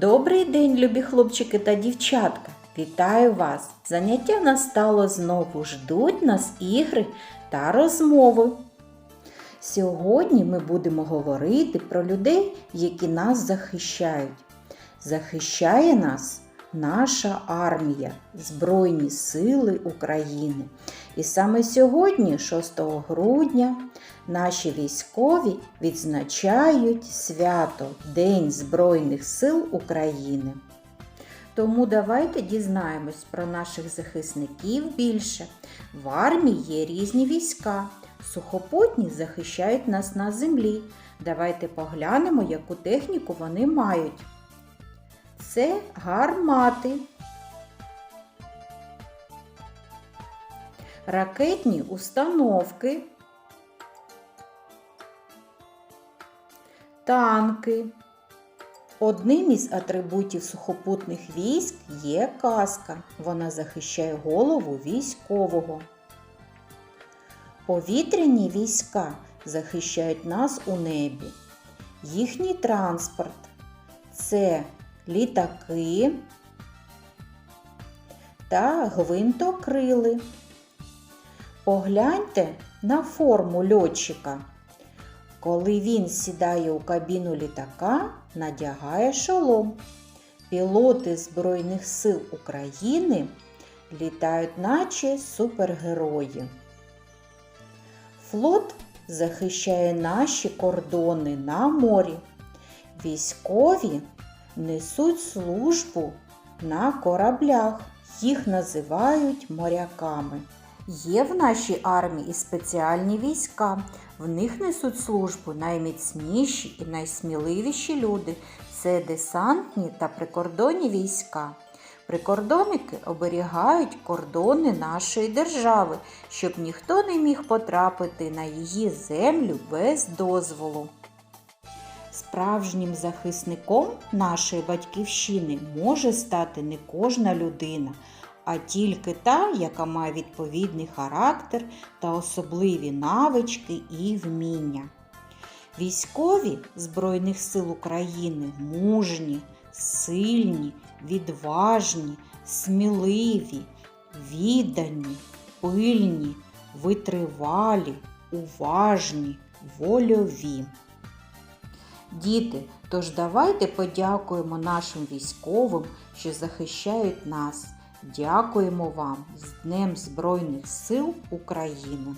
Добрий день, любі хлопчики та дівчатка! Вітаю вас! Заняття настало знову. Ждуть нас ігри та розмови. Сьогодні ми будемо говорити про людей, які нас захищають. Захищає нас наша армія, Збройні Сили України. І саме сьогодні, 6 грудня, наші військові відзначають свято День Збройних сил України. Тому давайте дізнаємось про наших захисників більше. В армії є різні війська. Сухопутні захищають нас на землі. Давайте поглянемо, яку техніку вони мають. Це гармати. Ракетні установки. Танки. Одним із атрибутів сухопутних військ є каска. Вона захищає голову військового. Повітряні війська захищають нас у небі. Їхній транспорт це літаки та гвинтокрили. Погляньте на форму льотчика. Коли він сідає у кабіну літака, надягає шолом. Пілоти Збройних сил України літають, наче супергерої. Флот захищає наші кордони на морі. Військові несуть службу на кораблях. Їх називають моряками. Є в нашій армії і спеціальні війська. В них несуть службу найміцніші і найсміливіші люди. Це десантні та прикордонні війська. Прикордонники оберігають кордони нашої держави, щоб ніхто не міг потрапити на її землю без дозволу. Справжнім захисником нашої батьківщини може стати не кожна людина, а тільки та, яка має відповідний характер та особливі навички і вміння. Військові Збройних сил України мужні, сильні, відважні, сміливі, віддані, пильні, витривалі, уважні, вольові. Діти, тож давайте подякуємо нашим військовим, що захищають нас. Дякуємо вам з Днем Збройних сил України!